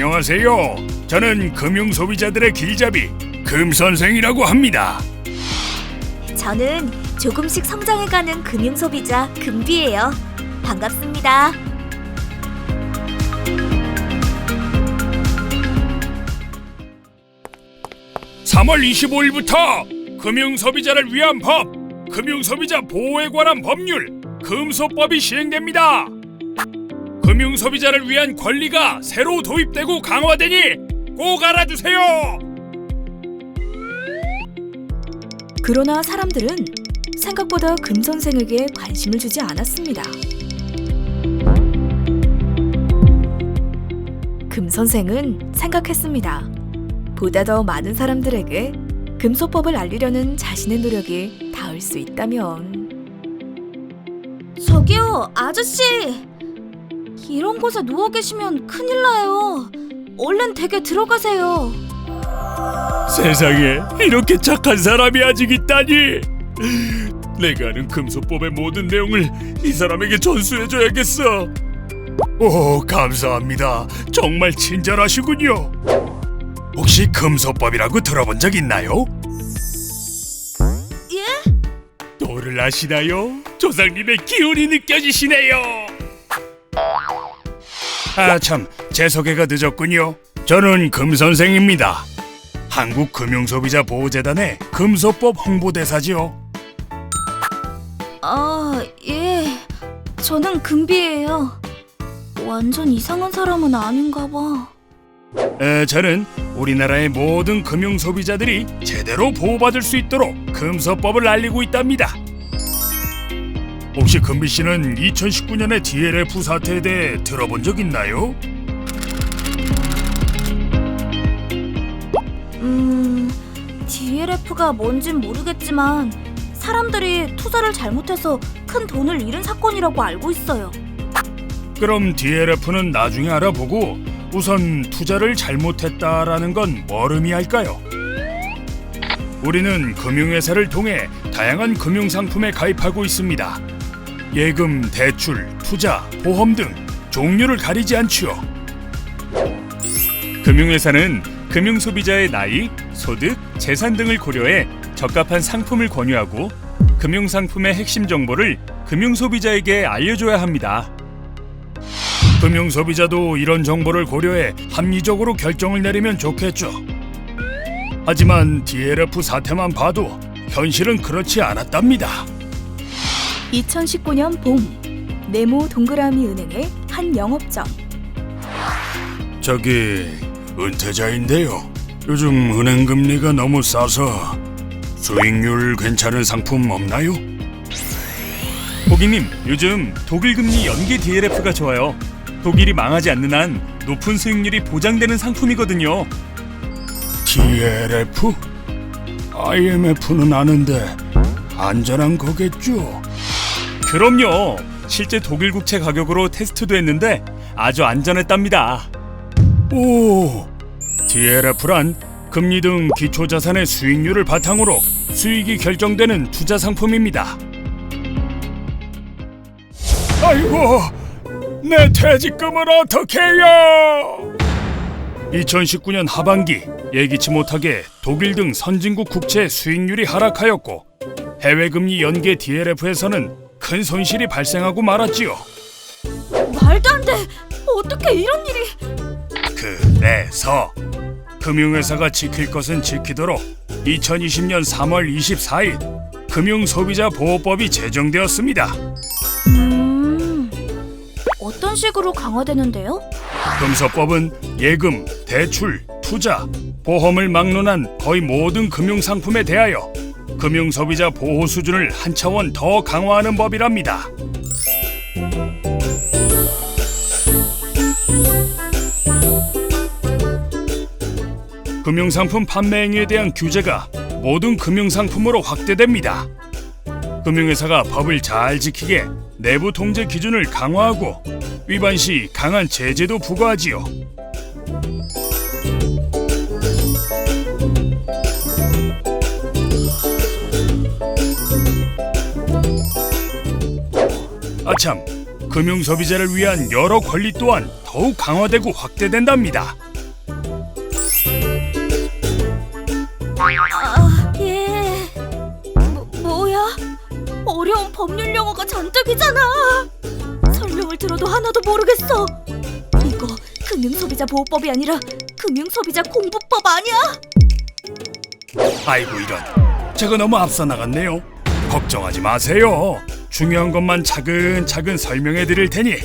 안녕하세요. 저는 금융 소비자들의 길잡이 금 선생이라고 합니다. 저는 조금씩 성장해가는 금융 소비자 금비예요. 반갑습니다. 삼월 25일부터 금융 소비자를 위한 법, 금융 소비자 보호에 관한 법률 금소법이 시행됩니다. 금융 소비자를 위한 권리가 새로 도입되고 강화되니 꼭 알아두세요. 그러나 사람들은 생각보다 금 선생에게 관심을 주지 않았습니다. 금 선생은 생각했습니다. 보다 더 많은 사람들에게 금소법을 알리려는 자신의 노력이 닿을 수 있다면. 저기요, 아저씨! 이런 곳에 누워 계시면 큰일 나요. 얼른 댁에 들어가세요. 세상에 이렇게 착한 사람이 아직 있다니. 내가 아는 금소법의 모든 내용을 이 사람에게 전수해줘야겠어. 오, 감사합니다. 정말 친절하시군요. 혹시 금소법이라고 들어본 적 있나요? 예? 또를 아시나요? 조상님의 기운이 느껴지시네요. 아 참, 제 소개가 늦었군요. 저는 금 선생입니다. 한국 금융소비자 보호재단의 금소법 홍보대사지요. 아, 예. 저는 금비예요. 완전 이상한 사람은 아닌가 봐. 에, 저는 우리나라의 모든 금융 소비자들이 제대로 보호받을 수 있도록 금소법을 알리고 있답니다. 혹시 금비 씨는 2019년의 DLF 사태에 대해 들어본 적 있나요? 음, DLF가 뭔진 모르겠지만 사람들이 투자를 잘못해서 큰 돈을 잃은 사건이라고 알고 있어요. 그럼 DLF는 나중에 알아보고 우선 투자를 잘못했다라는 건 뭘 의미할까요? 우리는 금융회사를 통해 다양한 금융상품에 가입하고 있습니다. 예금, 대출, 투자, 보험 등 종류를 가리지 않지요. 금융회사는 금융소비자의 나이, 소득, 재산 등을 고려해 적합한 상품을 권유하고 금융상품의 핵심 정보를 금융소비자에게 알려줘야 합니다. 금융소비자도 이런 정보를 고려해 합리적으로 결정을 내리면 좋겠죠. 하지만 DLF 사태만 봐도 현실은 그렇지 않았답니다. 2019년 봄 네모 동그라미 은행의 한 영업점. 저기 은퇴자인데요. 요즘 은행 금리가 너무 싸서 수익률 괜찮은 상품 없나요? 고객님, 요즘 독일 금리 연계 DLF가 좋아요. 독일이 망하지 않는 한 높은 수익률이 보장되는 상품이거든요. DLF? IMF는 아는데 안전한 거겠죠? 그럼요. 실제 독일 국채 가격으로 테스트도 했는데 아주 안전했답니다. 오, DLF란 금리 등 기초 자산의 수익률을 바탕으로 수익이 결정되는 투자 상품입니다. 아이고, 내 퇴직금을 어떻게 해요? 2019년 하반기 예기치 못하게 독일 등 선진국 국채 수익률이 하락하였고 해외 금리 연계 DLF에서는 큰 손실이 발생하고 말았지요. 말도 안 돼. 어떻게 이런 일이? 그래서 금융회사가 지킬 것은 지키도록 2020년 3월 24일 금융소비자보호법이 제정되었습니다. 음. 어떤 식으로 강화되는데요? 금소법은 예금, 대출, 투자, 보험을 막론한 거의 모든 금융상품에 대하여 금융소비자 보호 수준을 한 차원 더 강화하는 법이랍니다. 금융상품 판매 행위에 대한 규제가 모든 금융상품으로 확대됩니다. 금융회사가 법을 잘 지키게 내부 통제 기준을 강화하고 위반 시 강한 제재도 부과하지요. 아참, 금융 소비자를 위한 여러 권리 또한 더욱 강화되고 확대된답니다. 아, 예. 뭐, 뭐야? 어려운 법률 용어가 잔뜩이잖아. 설명을 들어도 하나도 모르겠어. 이거 금융소비자 보호법이 아니라 금융소비자 공부법 아니야? 아이고 이런, 제가 너무 앞서 나갔네요. 걱정하지 마세요. 중요한 것만 차근차근 설명해 드릴 테니